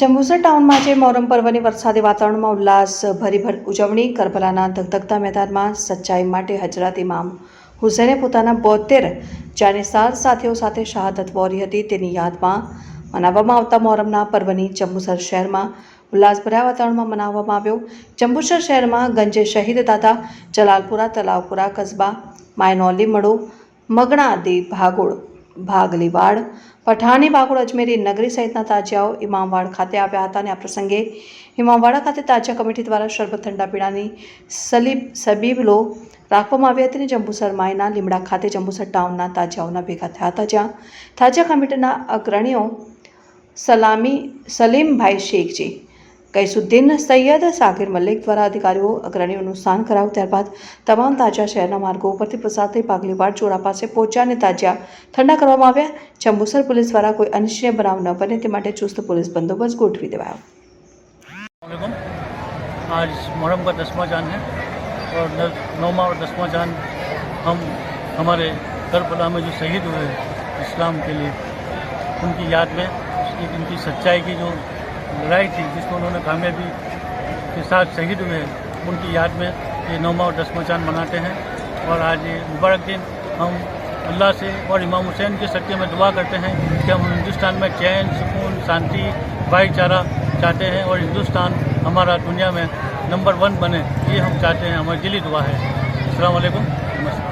જંબુસર ટાઉનમાં આજે મોહરમ પર્વની વરસાદી વાતાવરણમાં ઉલ્લાસ ભરીભર ઉજવણી કરબલાના ધગધગતા મેદાનમાં સચ્ચાઈ માટે હજરત ઇમામ હુસેને પોતાના બોતેર જાનેસાર સાથીઓ સાથે શહાદત વોરી હતી તેની યાદમાં મનાવવામાં આવતા મોહરમના પર્વની જંબુસર શહેરમાં ઉલ્લાસભર્યા વાતાવરણમાં મનાવવામાં આવ્યો જંબુસર શહેરમાં ગંજે શહીદ દાદા જલાલપુરા તલાવપુરા કસ્બા માયનોલી મડો મગણા આદિ ભાગોળ ભાગલીવાડ પઠાણી બાગોળ અજમેરી નગરી સહિતના તાજિયાઓ ઇમામવાડ ખાતે આવ્યા હતા અને આ પ્રસંગે ઇમામવાડા ખાતે તાજિયા કમિટી દ્વારા શરબત ઠંડા પીણાની સલીબ સબીબલો રાખવામાં આવી હતી અને જંબુસર માયના લીમડા ખાતે જંબુસર ટાઉનના તાજિયાઓના ભેગા થયા હતા જ્યાં તાજિયા કમિટીના અગ્રણીઓ સલામી સલીમભાઈ શેખજી कई सुदीन सैयद सागर मलिक द्वारा अधिकारियों अग्रणी अनुसंधान कराव ત્યાર બાદ તમામ તાજા શેરના માર્ગો પરથી પ્રસાદ થઈ પગલેવાડ ચોરા પાસે પહોંચ્યા ને તાજા ઠંડા કરવામાં આવ્યા ચંબુસર પોલીસ દ્વારા કોઈ અનિશ્ચય બનાવ ન પડે તે માટે ચૂસ્ત પોલીસ બંદોબસ્ત ગોઠવી દેવાયો અલેકુમ આજ મોરંગા 10મો જાન હે ઓર 9મો 10મો જાન હમ હમારે ધરપદામે જો શહીદ હુએ ઇસ્લામ કે લિયે انકી યાદ મે ઇનકી સચ્ચાઈ કે જો लड़ाई थी जिसको उन्होंने कामयाबी के साथ शहीद हुए उनकी याद में ये नौमा और दसवा चांद मनाते हैं और आज ये मुबारक दिन हम अल्लाह से और इमाम हुसैन के सत्य में दुआ करते हैं कि हम हिंदुस्तान में चैन सुकून शांति भाईचारा चाहते हैं और हिंदुस्तान हमारा दुनिया में नंबर वन बने ये हम चाहते हैं हमारी दिली दुआ है अलैक्म नमस्कार